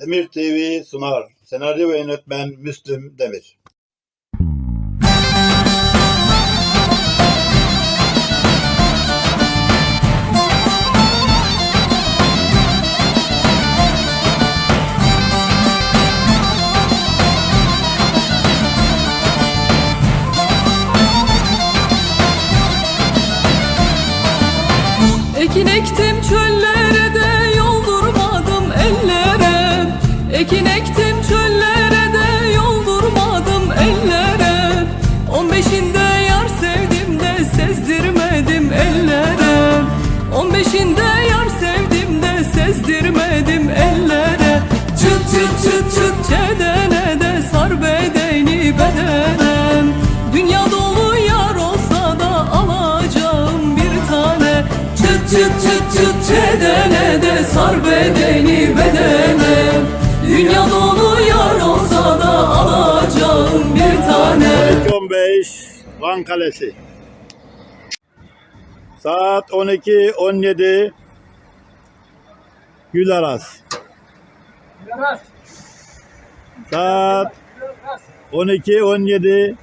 Demir TV sunar. Senaryo ve yönetmen Müslüm Demir. Ekin ektim çöllere Ekin ektim çöllere de yoldurmadım ellere. On beşinde yar sevdim de sezdirmedim ellere. On beşinde yar sevdim de sezdirmedim ellere. Çıt çıt çıt çıt çedene de sar bedeni bedenem Dünya dolu yar olsa da alacağım bir tane. Çıt çıt çıt çıt çedene de sar bedeni bedene Dünya dolu yar olsa da alacağım bir tane. 15 Van Kalesi. Saat 12.17 Gülaras. Saat 12.17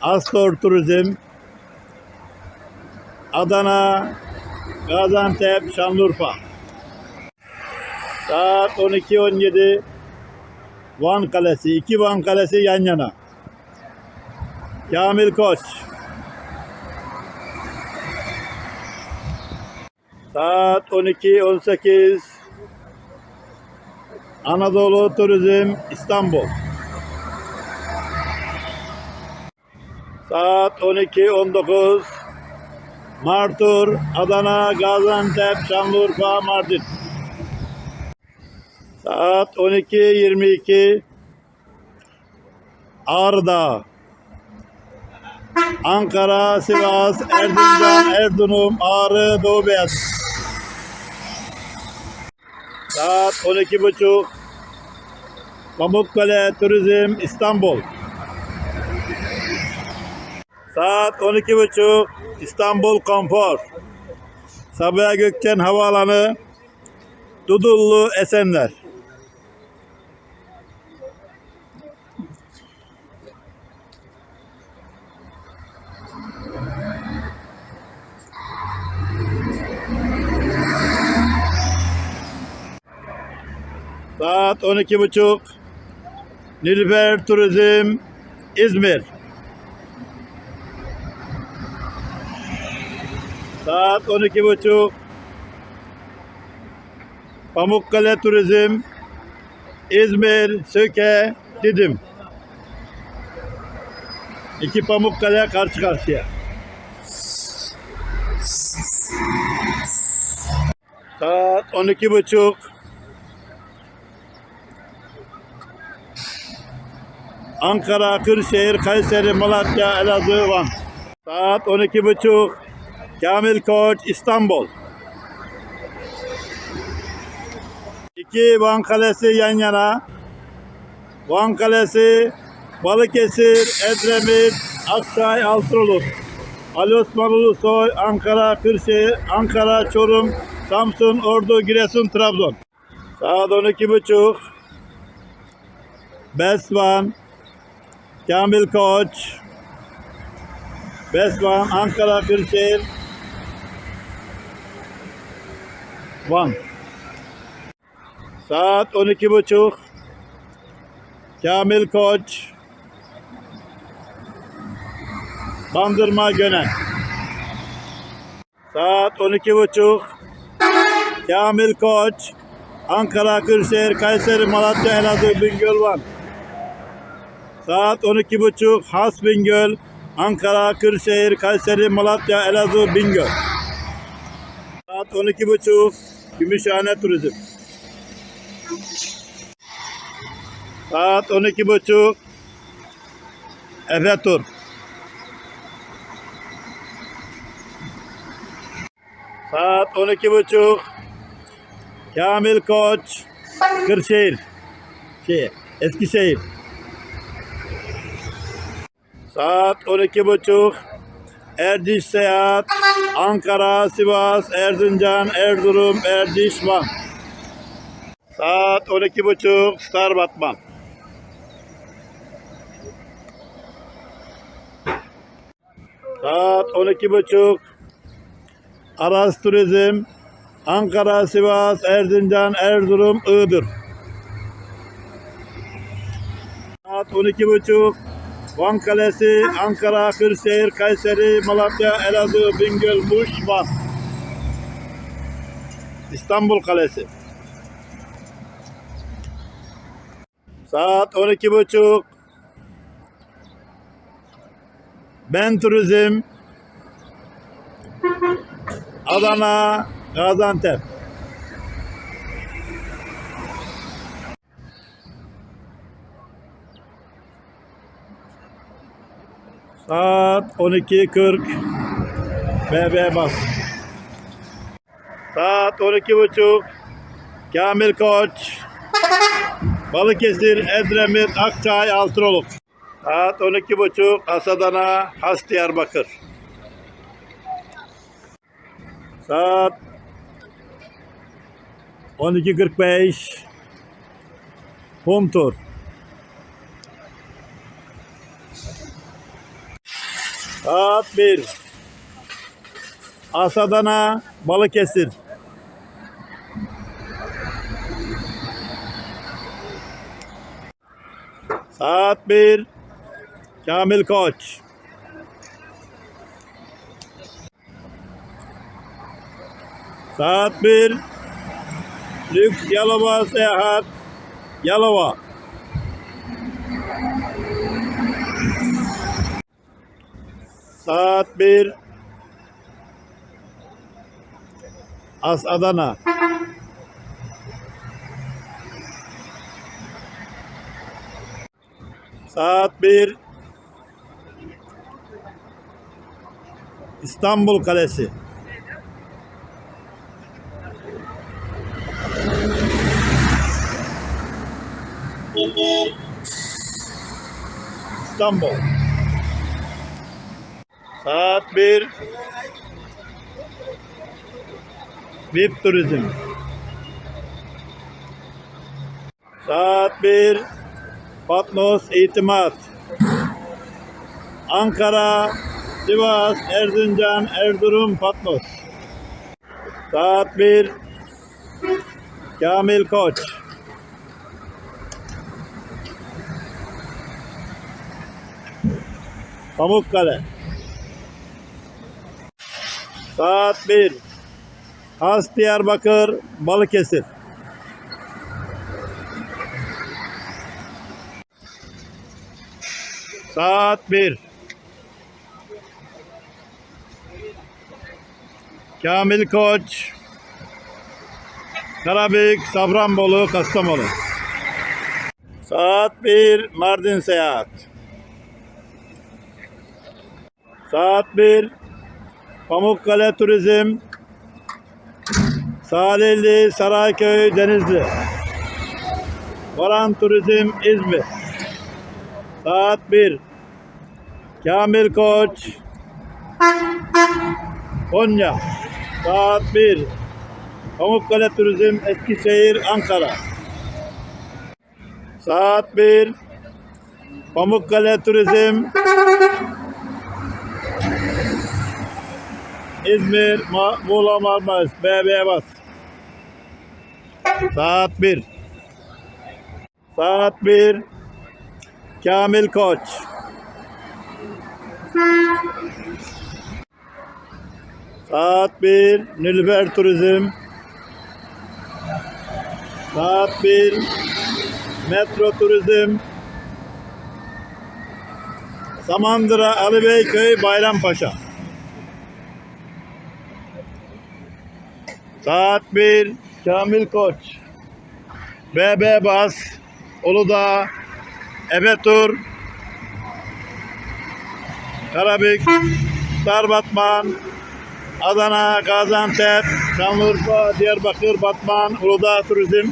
Astor Turizm. Adana Gaziantep Şanlıurfa Saat 12.17 Van Kalesi, iki Van Kalesi yan yana. Kamil Koç. Saat 12.18 Anadolu Turizm İstanbul. Saat 12.19 Martur, Adana, Gaziantep, Şanlıurfa, Mardin. Saat 12.22 Ağrı Ankara, Sivas, Erzincan, Erzurum, Ağrı, Doğu Beyazıt. Saat 12.30 Pamukkale Turizm İstanbul. Saat 12.30 İstanbul Konfor. Sabiha Gökçen Havaalanı Dudullu Esenler. Saat 12.30 Nilüfer Turizm İzmir. Saat 12.30 Pamukkale Turizm İzmir, Söke, Didim. İki Pamukkale karşı karşıya. Saat 12.30 Ankara, Kırşehir, Kayseri, Malatya, Elazığ, Van. Saat 12.30 Kamil Koç, İstanbul. İki Van Kalesi yan yana. Van Kalesi, Balıkesir, Edremit, Akçay, Altınoluk. Ali Osman Ulusoy, Ankara, Kırşehir, Ankara, Çorum, Samsun, Ordu, Giresun, Trabzon. Saat 12.30 Besvan, Kamil Koç, Besvan, Ankara, Kırşehir, Van. Saat 12.30 Kamil Koç, Bandırma Gönen. Saat 12.30 Kamil Koç, Ankara, Kırşehir, Kayseri, Malatya, Elazığ, Bingöl, Van. Saat 12.30 Has Bingöl, Ankara, Kırşehir, Kayseri, Malatya, Elazığ, Bingöl. Saat 12.30 Gümüşhane Turizm. Saat 12.30 Efe Tur. Saat 12.30 Kamil Koç Kırşehir. Şey, Eskişehir. Saat 12.30 Erdiş Seyahat, Ankara, Sivas, Erzincan, Erzurum, Erdiş, Van. Saat 12.30 Star Batman. Saat 12.30 Aras Turizm, Ankara, Sivas, Erzincan, Erzurum, Iğdır. Saat 12.30 Van Kalesi, Ankara, Kırşehir, Kayseri, Malatya, Elazığ, Bingöl, Muş, Van. İstanbul Kalesi. Saat 12.30 Ben Turizm Adana, Gaziantep. Saat 12.40 BB Bas. Saat 12.30 Kamil Koç Balıkesir, Edremit, Akçay, Altınoluk. Saat 12.30 Asadana, Has Diyarbakır. Saat 12.45 Kumtur. Saat 1 Asadana, Balıkesir. Saat 1 Kamil Koç. Saat 1 Lüks Yalova Seyahat Yalova. Saat 1 As Adana. Saat 1 İstanbul Kalesi. İstanbul. Saat 1 VIP Turizm. Saat 1 Patnos İtimat. Ankara, Sivas, Erzincan, Erzurum, Patnos. Saat 1 Kamil Koç. Pamukkale. Saat 1 Has Diyarbakır, Balıkesir. Saat 1 Kamil Koç Karabük, Safranbolu, Kastamonu. Saat 1 Mardin Seyahat. Saat 1 Pamukkale Turizm Salihli, Sarayköy, Denizli. Varan Turizm İzmir. Saat 1 Kamil Koç. Konya. Saat 1 Pamukkale Turizm Eskişehir Ankara. Saat 1 Pamukkale Turizm İzmir Ma Muğla Marmaris BB Bas. Saat 1 Saat 1 Kamil Koç. Saat 1 Nilüfer Turizm. Saat 1 Metro Turizm. Samandıra Ali Beyköy Bayrampaşa Saat 1 Kamil Koç. BB Bas Uludağ Ebetur Karabük Star Batman Adana, Gaziantep, Şanlıurfa, Diyarbakır, Batman, Uludağ Turizm.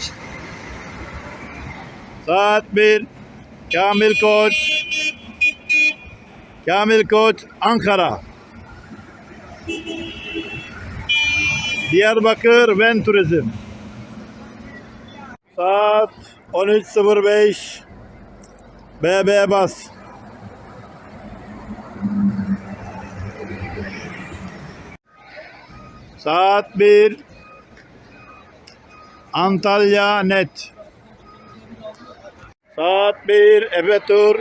Saat 1 Kamil Koç. Kamil Koç Ankara Diyarbakır Ven Turizm. Saat 13.05. BB Bas. Saat 1. Antalya Net. Saat 1 Efe Tur.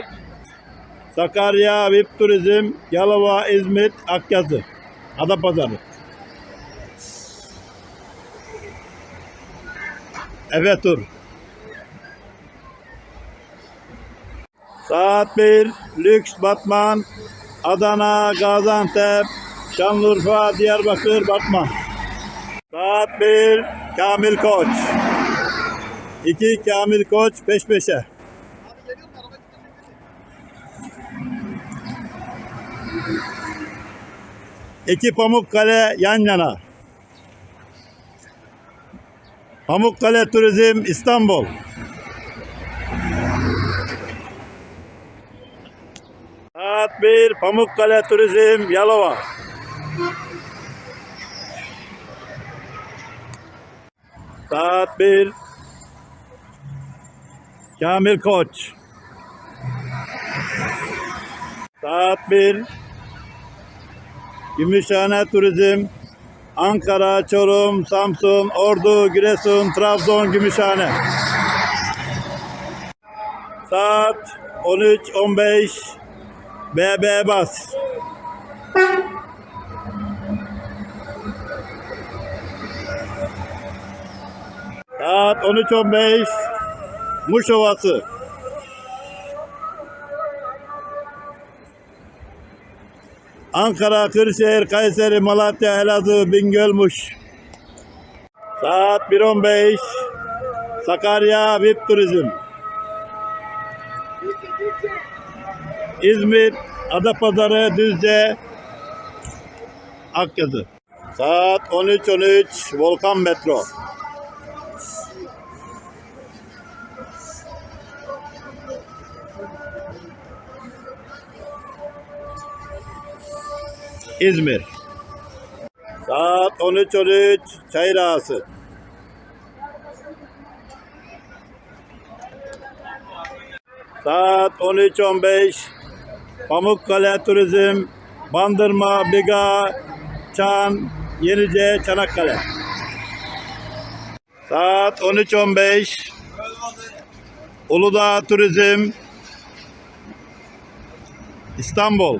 Sakarya VIP Turizm. Yalova İzmit Akyazı. Adapazarı. Efe Tur. Saat 1 Lüks Batman. Adana, Gaziantep, Şanlıurfa, Diyarbakır, Batman. Saat 1 Kamil Koç. 2 Kamil Koç peş peşe. İki Pamukkale yan yana. Pamukkale Turizm İstanbul. Saat 1 Pamukkale Turizm Yalova. Saat 1 Kamil Koç. Saat 1 Gümüşhane Turizm Ankara, Çorum, Samsun, Ordu, Giresun, Trabzon, Gümüşhane. Saat 13.15 BB Bas. Saat 13.15 Muş Ovası. Ankara, Kırşehir, Kayseri, Malatya, Elazığ, Bingöl, Muş. Saat 1.15 Sakarya VIP Turizm. İzmir, Adapazarı, Düzce, Akyazı. Saat 13.13 Volkan Metro. İzmir. Saat 13.13 Çayır Ağası. Saat 13.15 Pamukkale Turizm Bandırma, Biga, Çan, Yenice, Çanakkale. Saat 13.15 Uludağ Turizm İstanbul.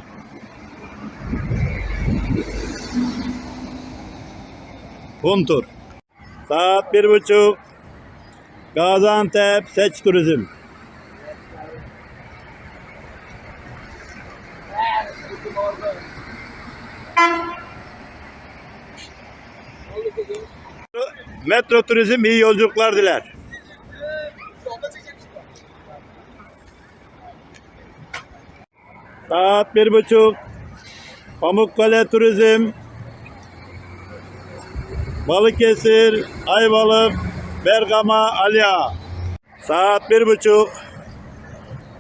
Huntur. Saat bir buçuk. Gaziantep Seç Turizm. Metro Turizm iyi yolculuklar diler. Saat bir buçuk. Pamukkale Turizm Balıkesir, Ayvalık, Bergama, Aliağa. Saat bir buçuk.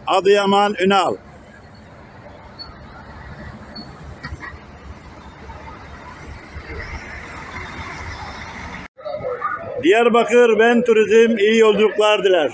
Adıyaman, Ünal. Diyarbakır Ben Turizm iyi yolculuklar diler.